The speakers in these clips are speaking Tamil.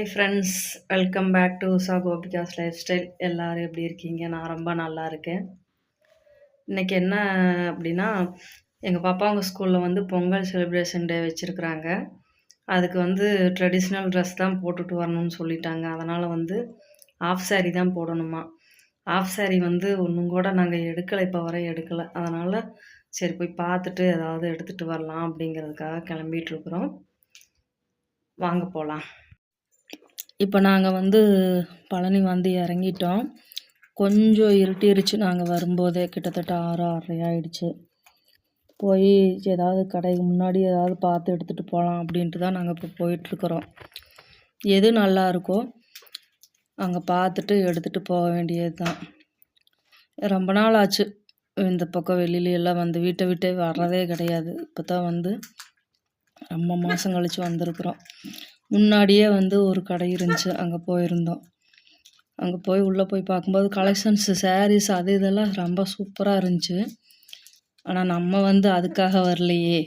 Hi friends welcome back to Usha Gopika's lifestyle எல்லோரும் எப்படி இருக்கீங்க? நான் ரொம்ப நல்லா இருக்கேன். இன்றைக்கி என்ன அப்படின்னா எங்கள் பாப்பா அவங்க ஸ்கூலில் வந்து பொங்கல் செலிப்ரேஷன் டே வச்சுருக்குறாங்க. அதுக்கு வந்து ட்ரெடிஷ்னல் ட்ரெஸ் தான் போட்டுட்டு வரணும்னு சொல்லிட்டாங்க. அதனால் வந்து ஆஃப் சாரீ தான் போடணுமா? ஆஃப் சாரீ வந்து ஒன்றும் கூட நாங்கள் எடுக்கலை இப்போ வரை எடுக்கலை. அதனால் சரி போய் பார்த்துட்டு ஏதாவது எடுத்துகிட்டு வரலாம் அப்படிங்கிறதுக்காக கிளம்பிகிட்ருக்குறோம் வாங்க போகலாம் இப்போ நாங்கள் வந்து பழனி வந்து இறங்கிட்டோம். கொஞ்சம் இருட்டிருச்சு. நாங்கள் வரும்போதே கிட்டத்தட்ட ஆறு ஆறரை ஆயிடுச்சு. போய் ஏதாவது கடைக்கு முன்னாடி ஏதாவது பார்த்து எடுத்துகிட்டு போகலாம் அப்படின்ட்டு தான் நாங்கள் இப்போ போயிட்டுருக்குறோம். எது நல்லா இருக்கோ அங்கே பார்த்துட்டு எடுத்துகிட்டு போக வேண்டியது தான். ரொம்ப நாள் ஆச்சு. இந்த பக்கம் வெளியில எல்லாம் வந்து வீட்டை விட்டே வர்றதே கிடையாது. இப்போ தான் வந்து ரொம்ப மாதம் கழித்து வந்திருக்குறோம். முன்னாடியே வந்து ஒரு கடை இருந்துச்சு அங்கே போயிருந்தோம். அங்கே போய் உள்ளே போய் பார்க்கும்போது கலெக்ஷன்ஸு சாரீஸ் அது இதெல்லாம் ரொம்ப சூப்பராக இருந்துச்சு. ஆனால் நம்ம வந்து அதுக்காக வரலையே.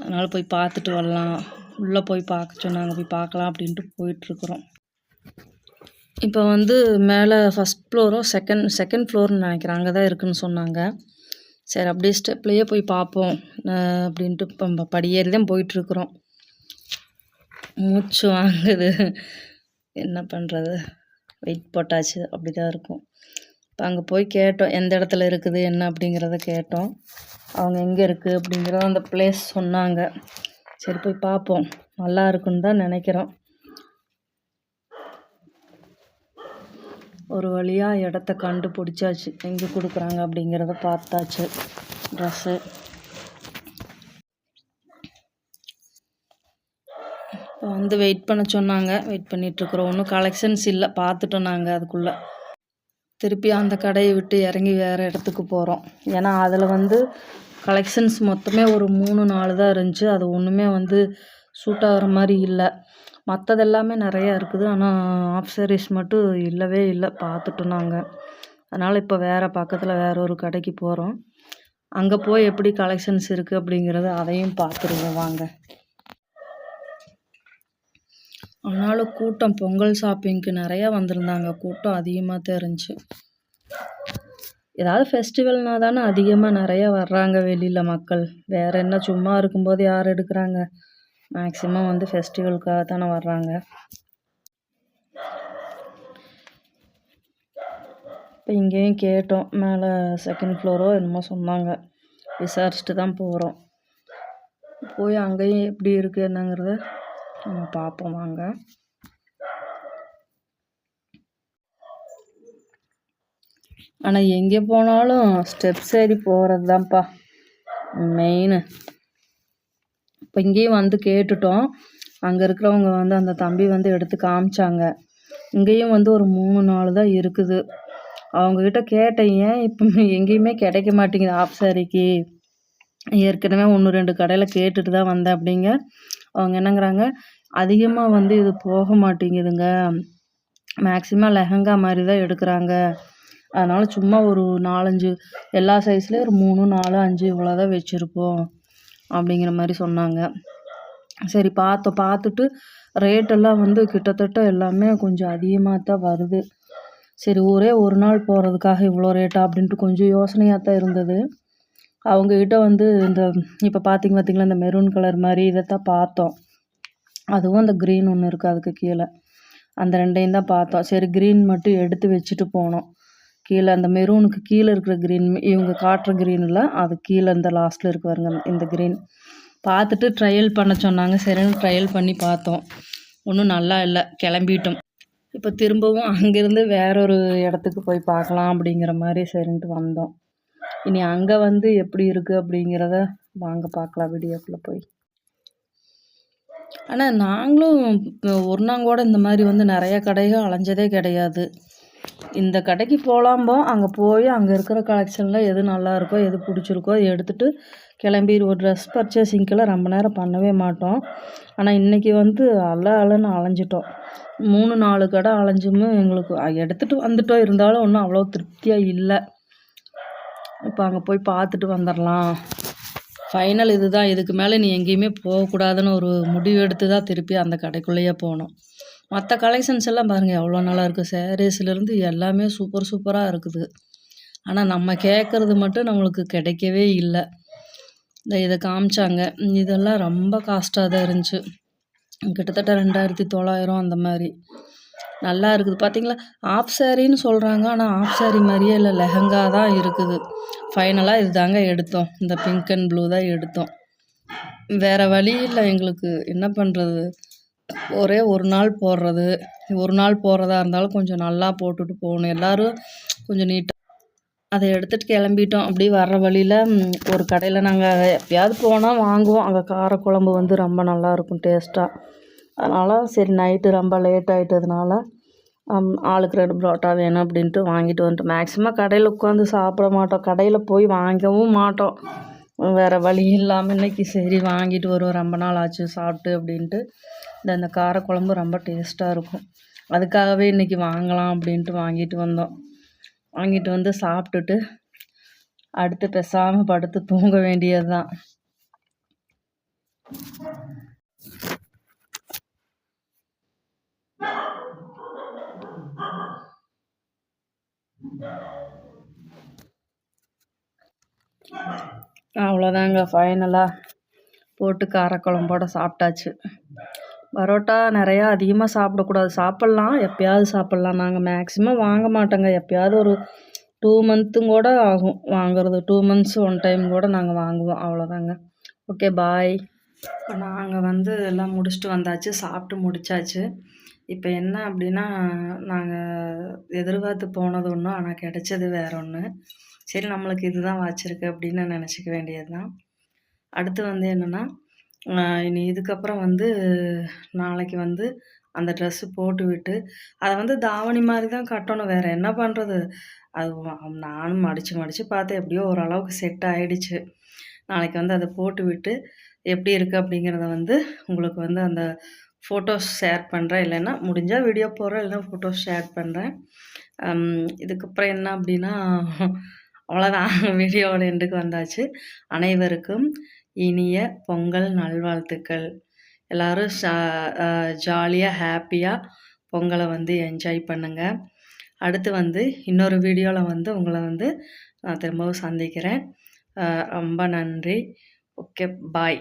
அதனால் போய் பார்த்துட்டு வரலாம். உள்ளே போய் பார்க்க சொன்னாங்க போய் பார்க்கலாம் அப்படின்ட்டு போயிட்டுருக்குறோம் இப்போ வந்து மேலே ஃபஸ்ட் ஃப்ளோரோ செகண்ட் செகண்ட் ஃப்ளோர்னு நினைக்கிறேன். அங்கே தான் இருக்குதுன்னு சொன்னாங்க. சரி அப்படியே ஸ்டெப்லேயே போய் பார்ப்போம் அப்படின்ட்டு இப்போ படியேறி தான் போயிட்டுருக்குறோம் மூச்சு வாங்குது. என்ன பண்ணுறது வெயிட் போட்டாச்சு. அப்படி தான் இருக்கும். இப்போ அங்கே போய் கேட்டோம் எந்த இடத்துல இருக்குது என்ன அப்படிங்கிறத கேட்டோம். அவங்க எங்கே இருக்குது அப்படிங்கிறத அந்த பிளேஸ் சொன்னாங்க. சரி போய் பார்ப்போம். நல்லா இருக்குன்னு தான் நினைக்கிறோம். ஒரு வழியாக இடத்த கண்டுபிடிச்சாச்சு. எங்கே கொடுக்குறாங்க அப்படிங்கிறத பார்த்தாச்சு. ட்ரெஸ்ஸு வந்து வெயிட் பண்ண சொன்னாங்க. வெயிட் பண்ணிகிட்ருக்குறோம் ஒன்றும் கலெக்ஷன்ஸ் இல்லை. பார்த்துட்டோம் நாங்கள் அதுக்குள்ளே. திருப்பி அந்த கடையை விட்டு இறங்கி வேறு இடத்துக்கு போகிறோம் ஏன்னா அதில் வந்து கலெக்ஷன்ஸ் மொத்தமே ஒரு மூணு நாலு தான் இருந்துச்சு. அது ஒன்றுமே வந்து சூட் ஆகிற மாதிரி இல்லை. மற்றது எல்லாமே நிறையா இருக்குது. ஆனால் ஆஃப் சாரீஸ் மட்டும் இல்லவே இல்லை. பார்த்துட்டோம் நாங்கள் அதனால் இப்போ வேறு பக்கத்தில் வேற ஒரு கடைக்கு போகிறோம் அங்கே போய் எப்படி கலெக்ஷன்ஸ் இருக்குது அப்படிங்கிறத அதையும் பார்த்துருவோம். வாங்க. ஆனாலும் கூட்டம் பொங்கல் ஷாப்பிங்க்கு நிறையா வந்திருந்தாங்க. கூட்டம் அதிகமாக தான் இருந்துச்சு. ஏதாவது ஃபெஸ்டிவல்னா தானே அதிகமாக நிறையா வர்றாங்க வெளியில் மக்கள். வேறு என்ன சும்மா இருக்கும்போது யார் எடுக்கிறாங்க? மேக்ஸிமம் வந்து ஃபெஸ்டிவலுக்காக தானே வர்றாங்க. இப்போ இங்கேயும் கேட்டோம். மேலே செகண்ட் ஃப்ளோரோ என்னமோ சொன்னாங்க. விசாரிச்சுட்டு தான் போகிறோம் போய் அங்கேயும் எப்படி இருக்குது என்னங்கிறத நம்ம பார்ப்போம் வாங்க. ஆனால் எங்கே போனாலும் ஸ்டெப்ஸ் ஏறி போகிறது தான்ப்பா மெயின் இப்போ இங்கேயும் வந்து கேட்டுட்டோம். அங்கே இருக்கிறவங்க வந்து அந்த தம்பி வந்து எடுத்து காமிச்சாங்க. இங்கேயும் வந்து ஒரு மூணு நாள் தான் இருக்குது. அவங்கக்கிட்ட கேட்டேன் ஏன் இப்போ எங்கேயுமே கிடைக்க மாட்டேங்குது ஆஃப் சாரிக்கு ஏற்கனவே ஒன்று ரெண்டு கடையில் கேட்டுட்டு தான் வந்தேன் அப்படிங்க. அவங்க என்னங்கிறாங்க? அதிகமாக வந்து இது போக மாட்டேங்குதுங்க. மேக்ஸிமம் லெஹங்கா மாதிரி தான் எடுக்கிறாங்க. அதனால் சும்மா ஒரு நாலஞ்சு எல்லா சைஸ்லேயும் ஒரு மூணு நாலு அஞ்சு இவ்வளோ தான் வச்சுருப்போம் அப்படிங்கிற மாதிரி சொன்னாங்க. சரி பார்த்தோம் பார்த்துட்டு ரேட்டெல்லாம் வந்து கிட்டத்தட்ட எல்லாமே கொஞ்சம் அதிகமாக தான் வருது. சரி ஒரே ஒரு நாள் போகிறதுக்காக இவ்வளோ ரேட்டா அப்படின்ட்டு கொஞ்சம் யோசனையாக தான் இருந்தது. அவங்கக்கிட்ட வந்து இந்த இப்போ பார்த்திங்க பார்த்திங்களா இந்த மெரூன் கலர் மாதிரி இதை தான் பார்த்தோம் அதுவும் அந்த க்ரீன் ஒன்று இருக்குது அதுக்கு கீழே. அந்த ரெண்டையும் தான் பார்த்தோம் சரி க்ரீன் மட்டும் எடுத்து வச்சுட்டு போனோம். கீழே அந்த மெரூனுக்கு கீழே இருக்கிற க்ரீன் இவங்க காட்டுற க்ரீனில் அது கீழே இந்த லாஸ்ட்டில் இருக்கு பாருங்க இந்த க்ரீன் பார்த்துட்டு ட்ரையல் பண்ண சொன்னாங்க. சரின்னு ட்ரையல் பண்ணி பார்த்தோம் ஒன்றும் நல்லா இல்லை கிளம்பிட்டோம். இப்போ திரும்பவும் அங்கேருந்து வேறொரு இடத்துக்கு போய் பார்க்கலாம் அப்படிங்கிற மாதிரி சரின்ட்டு வந்தோம். இனி அங்கே வந்து எப்படி இருக்குது அப்படிங்கிறத வாங்க பார்க்கலாம் வீடியோக்குள்ளே போய். ஆனால் நாங்களும் ஒரு நாள் கூட இந்த மாதிரி வந்து நிறைய கடைகள் அலைஞ்சதே கிடையாது. இந்த கடைக்கு போகலாம்போ அங்கே போய் அங்கே இருக்கிற கலெக்ஷனில் எது நல்லா இருக்கோ எது பிடிச்சிருக்கோ எடுத்துகிட்டு கிளம்பி ஒரு ட்ரெஸ் பர்ச்சேசிங்கெல்லாம் ரொம்ப நேரம் பண்ணவே மாட்டோம். ஆனால் இன்றைக்கி வந்து அல அலன்னு அலைஞ்சிட்டோம். மூணு நாலு கடை அலைஞ்சுமே எங்களுக்கு எடுத்துகிட்டு வந்துட்டோம். இருந்தாலும் ஒன்றும் அவ்வளோ திருப்தியாக இல்லை. இப்போ அங்கே போய் பார்த்துட்டு வந்துடலாம். ஃபைனல் இது தான் இதுக்கு மேலே நீ எங்கேயுமே போகக்கூடாதுன்னு ஒரு முடிவு எடுத்து தான் திருப்பி அந்த கடைக்குள்ளேயே போனோம் மற்ற கலெக்ஷன்ஸ் எல்லாம் பாருங்கள் எவ்வளோ நல்லா இருக்குது சேரீஸ்லேருந்து எல்லாமே சூப்பர் சூப்பராக இருக்குது. ஆனால் நம்ம கேட்குறது மட்டும் நம்மளுக்கு கிடைக்கவே இல்லை. இந்த இதை காமிச்சாங்க. இதெல்லாம் ரொம்ப காஸ்ட்டாக தான் இருந்துச்சு. கிட்டத்தட்ட ரெண்டாயிரத்தி தொள்ளாயிரம் அந்த மாதிரி. நல்லா இருக்குது. பார்த்தீங்களா? ஆஃப் சாரின்னு சொல்கிறாங்க ஆனால் ஆஃப் சாரி மாதிரியே இல்லை. லெஹங்கா தான் இருக்குது. ஃபைனலாக இது தாங்க எடுத்தோம். இந்த பிங்க் அண்ட் ப்ளூ தான் எடுத்தோம். வேறு வழி இல்லை எங்களுக்கு. என்ன பண்ணுறது ஒரே ஒரு நாள் போடுறது. ஒரு நாள் போடுறதா இருந்தாலும் கொஞ்சம் நல்லா போட்டுட்டு போகணும். எல்லோரும் கொஞ்சம் நீட்டாக அதை எடுத்துகிட்டு கிளம்பிட்டோம். அப்படி வர்ற வழியில் ஒரு கடையில் நாங்கள் எப்பயாவது போனால் வாங்குவோம். அங்கே காரக்குழம்பு வந்து ரொம்ப நல்லாயிருக்கும் டேஸ்ட்டாக அதனால் சரி நைட்டு ரொம்ப லேட் ஆகிட்டதுனால ஆளுக்கு ரெண்டு புரோட்டா வேணும் அப்படின்ட்டு வாங்கிட்டு வந்துட்டோம். மேக்ஸிமம் கடையில் உட்காந்து சாப்பிட மாட்டோம். கடையில் போய் வாங்கவும் மாட்டோம். வேறு வழி இல்லாமல் இன்றைக்கி சரி வாங்கிட்டு வருவோம். ரொம்ப நாள் ஆச்சு சாப்பிட்டு அப்படின்ட்டு. இந்த இந்த காரக்குழம்பு ரொம்ப டேஸ்ட்டாக இருக்கும். அதுக்காகவே இன்றைக்கி வாங்கலாம் அப்படின்ட்டு வாங்கிட்டு வந்தோம். வாங்கிட்டு வந்து சாப்பிட்டுட்டு அடுத்து பேசாமல் படுத்து தூங்க வேண்டியது தான் அவ்வளோதாங்க ஃபைனலாக போட்டு காரக்குழம்போட சாப்பிட்டாச்சு. பரோட்டா நிறையா அதிகமாக சாப்பிடக்கூடாது. சாப்பிட்லாம் எப்போயாவது சாப்பிட்லாம். நாங்கள் மேக்ஸிமம் வாங்க மாட்டோங்க. எப்போயாவது ஒரு டூ மந்த்தும் கூட ஆகும். வாங்குறது. டூ மந்த்ஸ் ஒன் டைம் கூட நாங்கள் வாங்குவோம். அவ்வளோதாங்க. ஓகே பாய் இப்போ நாங்கள் வந்து எல்லாம் முடிச்சுட்டு வந்தாச்சு. சாப்பிட்டு முடிச்சாச்சு. இப்போ என்ன அப்படின்னா நாங்கள் எதிர்பார்த்து போனது ஒன்று ஆனால் கிடைச்சது வேற ஒன்று சரி நம்மளுக்கு இதுதான் வாய்ச்சிருக்கு அப்படின்னு நினச்சிக்க வேண்டியது தான் அடுத்து வந்து என்னென்னா இனி இதுக்கப்புறம் வந்து நாளைக்கு வந்து அந்த ட்ரெஸ்ஸு போட்டு விட்டு அதை வந்து தாவணி மாதிரி தான் கட்டணும். வேறு என்ன பண்ணுறது அது நானும் மடித்து மடித்து பார்த்தேன் எப்படியோ ஓரளவுக்கு செட் ஆகிடுச்சு நாளைக்கு வந்து அதை போட்டு விட்டு எப்படி இருக்குது அப்படிங்கிறத வந்து உங்களுக்கு வந்து அந்த ஃபோட்டோஸ் ஷேர் பண்ணுறேன் இல்லைன்னா முடிஞ்சால் வீடியோ போடுறேன் இல்லைன்னா ஃபோட்டோஸ் ஷேர் பண்ணுறேன் இதுக்கப்புறம் என்ன அப்படின்னா அவ்வளோதான் வீடியோவோட எண்டுக்கு வந்தாச்சு. அனைவருக்கும் இனிய பொங்கல் நல்வாழ்த்துக்கள். எல்லோரும் ஜாலியாக ஹாப்பியாக பொங்கலை வந்து என்ஜாய் பண்ணுங்கள் அடுத்து வந்து இன்னொரு வீடியோவில் வந்து உங்களை வந்து நான் திரும்பவும் சந்திக்கிறேன். ரொம்ப நன்றி. Okay bye